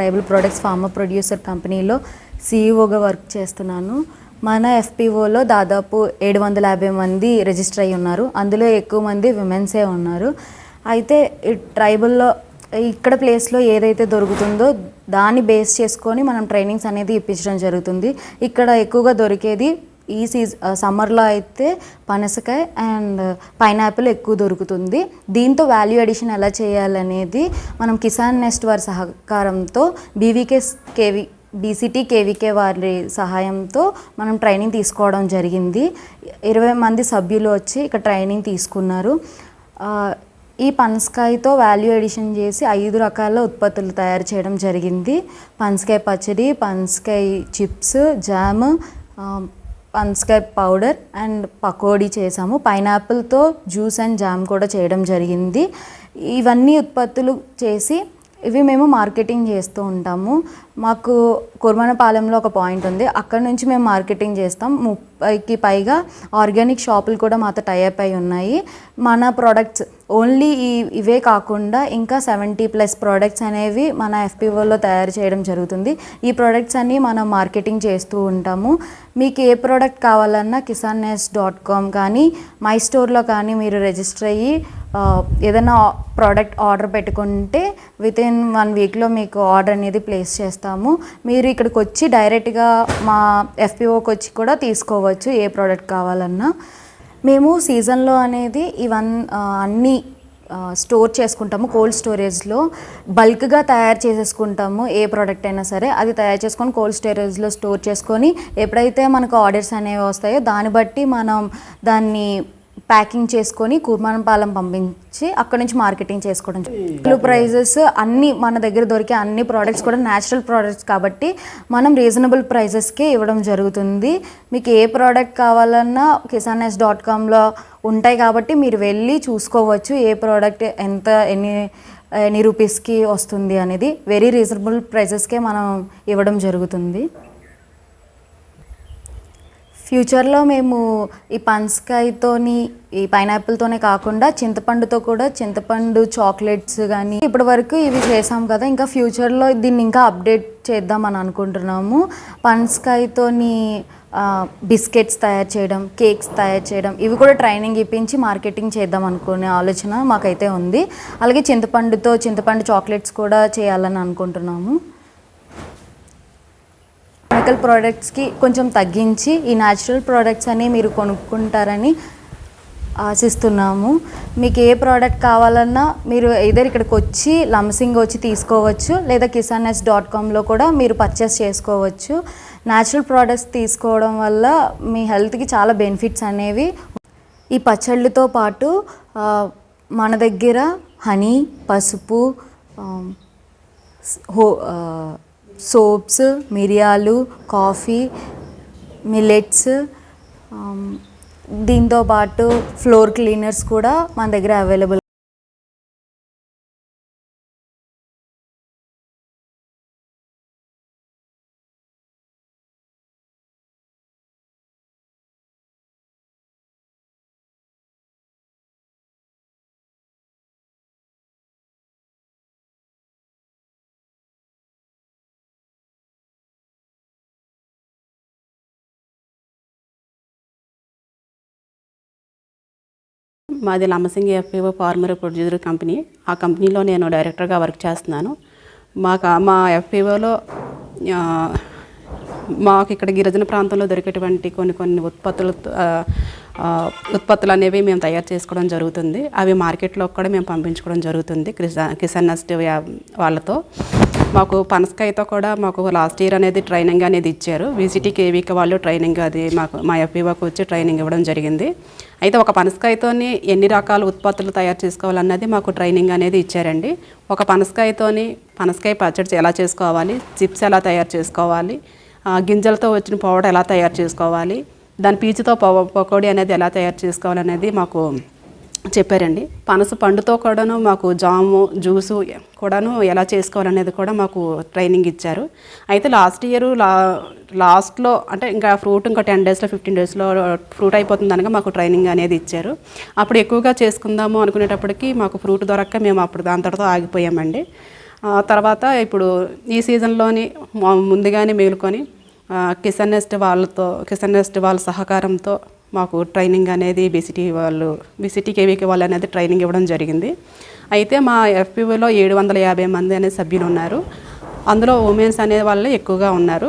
Tribal products farmer producer కంపెనీలో సీఈఓగా work చేస్తున్నాను. మన ఎఫ్పిఓలో దాదాపు ఏడు వందల యాభై మంది రిజిస్టర్ అయి ఉన్నారు. అందులో ఎక్కువ మంది విమెన్సే ఉన్నారు. అయితే ఈ ట్రైబల్లో ఇక్కడ ప్లేస్లో ఏదైతే దొరుకుతుందో దాన్ని బేస్ చేసుకొని మనం ట్రైనింగ్స్ అనేది ఇప్పించడం జరుగుతుంది. ఇక్కడ ఎక్కువగా దొరికేది ఈ సీజ్ సమ్మర్లో అయితే పనసకాయ అండ్ పైనాపిల్ ఎక్కువ దొరుకుతుంది. దీంతో వాల్యూ అడిషన్ ఎలా చేయాలనేది మనం కిసాన్ నెస్ట్ వారి సహకారంతో బీవీకే కేవీ బీసీటీ కేవీకే వారి సహాయంతో మనం ట్రైనింగ్ తీసుకోవడం జరిగింది. ఇరవై మంది సభ్యులు వచ్చి ఇక్కడ ట్రైనింగ్ తీసుకున్నారు. ఈ పనసకాయతో వాల్యూ ఎడిషన్ చేసి ఐదు రకాల ఉత్పత్తులు తయారు చేయడం జరిగింది. పనసకాయ పచ్చడి పనసకాయ చిప్స్ జామ్ పనసకాయ పౌడర్ అండ్ పకోడీ చేసాము. పైనాపిల్తో జ్యూస్ అండ్ జామ్ కూడా చేయడం జరిగింది. ఇవన్నీ ఉత్పత్తులు చేసి ఇవి మేము మార్కెటింగ్ చేస్తూ ఉంటాము. మాకు కుర్మనపాలెంలో ఒక పాయింట్ ఉంది. అక్కడ నుంచి మేము మార్కెటింగ్ చేస్తాం. ముప్పైకి పైగా ఆర్గానిక్ షాపులు కూడా మాతో టైఅప్ అయి ఉన్నాయి. మన ప్రోడక్ట్స్ ఓన్లీ ఈ ఇవే కాకుండా ఇంకా సెవెంటీ ప్లస్ ప్రోడక్ట్స్ అనేవి మన ఎఫ్పిఓలో తయారు చేయడం జరుగుతుంది. ఈ ప్రోడక్ట్స్ అన్నీ మనం మార్కెటింగ్ చేస్తూ ఉంటాము. మీకు ఏ ప్రోడక్ట్ కావాలన్నా కిసాన్ నెస్ డాట్ కామ్ కానీ మై స్టోర్లో కానీ మీరు రిజిస్టర్ అయ్యి ఏదైనా ప్రోడక్ట్ ఆర్డర్ పెట్టుకుంటే విత్ ఇన్ వన్ వీక్లో మీకు ఆర్డర్ అనేది ప్లేస్ చేస్తాము. మీరు ఇక్కడికి వచ్చి డైరెక్ట్గా మా ఎఫ్పిఓకి వచ్చి కూడా తీసుకోవచ్చు ఏ ప్రోడక్ట్ కావాలన్నా. మేము సీజన్లో అనేది ఇవన్ అన్నీ స్టోర్ చేసుకుంటాము కోల్డ్ స్టోరేజ్లో బల్క్గా తయారు చేసేసుకుంటాము ఏ ప్రోడక్ట్ అయినా సరే. అది తయారు చేసుకొని కోల్డ్ స్టోరేజ్లో స్టోర్ చేసుకొని ఎప్పుడైతే మనకు ఆర్డర్స్ అనేవి వస్తాయో దాన్ని బట్టి మనం దాన్ని ప్యాకింగ్ చేసుకొని కుర్మానపాలెం పంపించి అక్కడ నుంచి మార్కెటింగ్ చేసుకోవడం జరుగుతుంది. ప్రైజెస్ అన్ని మన దగ్గర దొరికే అన్ని ప్రోడక్ట్స్ కూడా న్యాచురల్ ప్రోడక్ట్స్ కాబట్టి మనం రీజనబుల్ ప్రైజెస్కే ఇవ్వడం జరుగుతుంది. మీకు ఏ ప్రోడక్ట్ కావాలన్నా కిసాన్ ఎస్ డాట్ కామ్లో ఉంటాయి కాబట్టి మీరు వెళ్ళి చూసుకోవచ్చు ఏ ప్రోడక్ట్ ఎంత ఎన్ని ఎన్ని రూపీస్కి వస్తుంది అనేది. వెరీ రీజనబుల్ ప్రైజెస్కే మనం ఇవ్వడం జరుగుతుంది. ఫ్యూచర్లో మేము ఈ పనసకాయతోని ఈ పైనాపిల్తోనే కాకుండా చింతపండుతో కూడా చింతపండు చాక్లెట్స్ కానీ ఇప్పటి వరకు ఇవి చేసాం కదా ఇంకా ఫ్యూచర్లో దీన్ని ఇంకా అప్డేట్ చేద్దామని అనుకుంటున్నాము. పనసకాయతోని బిస్కెట్స్ తయారు చేయడం కేక్స్ తయారు చేయడం ఇవి కూడా ట్రైనింగ్ ఇప్పించి మార్కెటింగ్ చేద్దాం అనుకునే ఆలోచన మాకైతే ఉంది. అలాగే చింతపండుతో చింతపండు చాక్లెట్స్ కూడా చేయాలని అనుకుంటున్నాము. కెమికల్ ప్రోడక్ట్స్కి కొంచెం తగ్గించి ఈ న్యాచురల్ ప్రోడక్ట్స్ అని మీరు కొనుక్కుంటారని ఆశిస్తున్నాము. మీకు ఏ ప్రోడక్ట్ కావాలన్నా మీరు ఇద్దరు ఇక్కడికి వచ్చి లంసింగ్ వచ్చి తీసుకోవచ్చు లేదా కిసాన్ ఎస్ డాట్ కామ్లో కూడా మీరు పర్చేస్ చేసుకోవచ్చు. న్యాచురల్ ప్రోడక్ట్స్ తీసుకోవడం వల్ల మీ హెల్త్కి చాలా బెనిఫిట్స్ అనేవి. ఈ పచ్చళ్ళతో పాటు మన దగ్గర హనీ పసుపు హో సోప్స్ మిరియాలు కాఫీ మిలెట్స్ దీంతో పాటు ఫ్లోర్ క్లీనర్స్ కూడా మన దగ్గర అవైలబుల్ మాది Lambasingi FPO farmer producer company. ఆ కంపెనీలో నేను డైరెక్టర్గా వర్క్ చేస్తున్నాను. మాకు మా ఎఫ్పిఓలో మాకు ఇక్కడ గిరిజన ప్రాంతంలో దొరికేటువంటి కొన్ని కొన్ని ఉత్పత్తులు ఉత్పత్తులు అనేవి మేము తయారు చేసుకోవడం జరుగుతుంది. అవి మార్కెట్లో కూడా మేము పంపించుకోవడం జరుగుతుంది. కిసాన్ కిసాన్ నస్ట్ వాళ్ళతో. మాకు పనసకాయతో కూడా మాకు లాస్ట్ ఇయర్ అనేది ట్రైనింగ్ అనేది ఇచ్చారు. విజిటీ కేవీకి వాళ్ళు ట్రైనింగ్ అది మాకు మా ఎఫ్ఈఓకి వచ్చి ట్రైనింగ్ ఇవ్వడం జరిగింది. అయితే ఒక పనసకాయతోని ఎన్ని రకాల ఉత్పత్తులు తయారు చేసుకోవాలన్నది మాకు ట్రైనింగ్ అనేది ఇచ్చారండి. ఒక పనసకాయతోని పనసకాయ పచ్చడి ఎలా చేసుకోవాలి చిప్స్ ఎలా తయారు చేసుకోవాలి ఆ, గింజలతో వచ్చిన పౌడర్ ఎలా తయారు చేసుకోవాలి దాని పీచుతో పవ- పకోడీ అనేది ఎలా తయారు చేసుకోవాలనేది మాకు చెప్పారండి. పనస పండుతో కూడాను మాకు జాము జ్యూసు కూడాను ఎలా చేసుకోవాలనేది కూడా మాకు ట్రైనింగ్ ఇచ్చారు. అయితే లాస్ట్ ఇయర్ లా లాస్ట్లో అంటే ఇంకా ఫ్రూట్ ఇంకా టెన్ డేస్లో ఫిఫ్టీన్ డేస్లో ఫ్రూట్ అయిపోతుంది అనగా మాకు ట్రైనింగ్ అనేది ఇచ్చారు. అప్పుడు ఎక్కువగా చేసుకుందాము అనుకునేటప్పటికి మాకు ఫ్రూట్ దొరక్క మేము అప్పుడు దాంతటితో ఆగిపోయామండి. తర్వాత ఇప్పుడు ఈ సీజన్లోని ముందుగానే మేలుకొని కిసన్ నెస్ట్ వాళ్ళతో కిసన్ నెస్ట్ వాళ్ళ సహకారంతో మాకు ట్రైనింగ్ అనేది బీసీటీ వాళ్ళు బీసీటీ కేవీకి వాళ్ళు అనేది ట్రైనింగ్ ఇవ్వడం జరిగింది. అయితే మా ఎఫ్పిఓలో ఏడు వందల యాభై మంది అనే సభ్యులు ఉన్నారు. అందులో ఉమెన్స్ అనే వాళ్ళే ఎక్కువగా ఉన్నారు.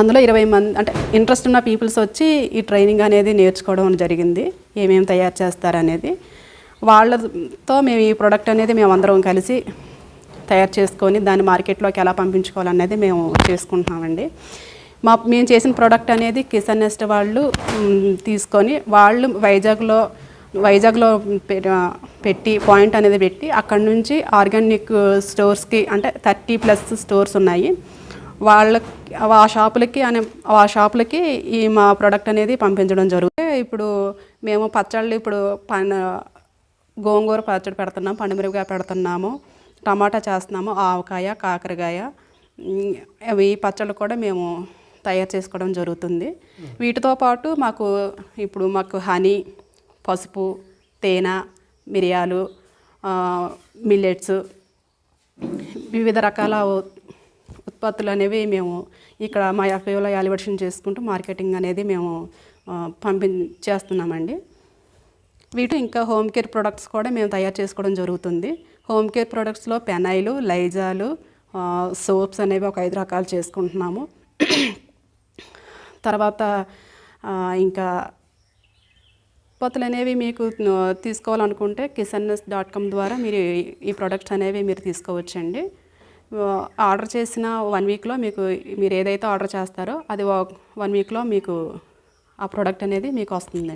అందులో ఇరవై మంది అంటే ఇంట్రెస్ట్ ఉన్న పీపుల్స్ వచ్చి ఈ ట్రైనింగ్ అనేది నేర్చుకోవడం జరిగింది. ఏమేమి తయారు చేస్తారనేది వాళ్ళతో మేము ఈ ప్రోడక్ట్ అనేది మేము అందరం కలిసి తయారు చేసుకొని దాన్ని మార్కెట్లోకి ఎలా పంపించుకోవాలనేది మేము చేసుకుంటున్నామండి. మా మేము చేసిన ప్రోడక్ట్ అనేది కిసాన్ నెస్ట్ వాళ్ళు తీసుకొని వాళ్ళు వైజాగ్లో వైజాగ్లో పెట్టి పాయింట్ అనేది పెట్టి అక్కడ నుంచి ఆర్గానిక్ స్టోర్స్కి అంటే థర్టీ ప్లస్ స్టోర్స్ ఉన్నాయి. వాళ్ళకి ఆ షాపులకి అనే ఆ షాపులకి ఈ మా ప్రోడక్ట్ అనేది పంపించడం జరుగుతుంది. ఇప్పుడు మేము పచ్చళ్ళు ఇప్పుడు పన గోంగూర పచ్చడి పెడుతున్నాం పండుమిరపకాయ పెడుతున్నాము టమాటా చేస్తున్నాము ఆవకాయ కాకరకాయ ఈ అవి పచ్చళ్ళు కూడా మేము తయారు చేసుకోవడం జరుగుతుంది. వీటితో పాటు మాకు ఇప్పుడు మాకు హనీ పసుపు తేనె మిరియాలు మిల్లెట్స్ వివిధ రకాల ఉత్పత్తులు అనేవి మేము ఇక్కడ మా ఎఫ్ఐఓలో యాలివేషన్ చేసుకుంటూ మార్కెటింగ్ అనేది మేము పంపి చేస్తున్నామండి. వీటి ఇంకా హోమ్ కేర్ ప్రొడక్ట్స్ కూడా మేము తయారు చేసుకోవడం జరుగుతుంది. హోమ్ కేర్ ప్రొడక్ట్స్లో పెనైలు లైజాలు సోప్స్ అనేవి ఒక ఐదు రకాలు చేసుకుంటున్నాము. తర్వాత ఇంకా ఉత్పత్తులు అనేవి మీకు తీసుకోవాలనుకుంటే కిసన్నెస్ డాట్ కామ్ ద్వారా మీరు ఈ- ప్రోడక్ట్స్ ప్రొడక్ట్స్ అనేవి మీరు తీసుకోవచ్చండి. ఆర్డర్ చేసిన వన్ వీక్లో మీకు మీరు ఏదైతే ఆర్డర్ చేస్తారో అది వన్ వీక్లో మీకు ఆ ప్రోడక్ట్ అనేది మీకు వస్తుంది.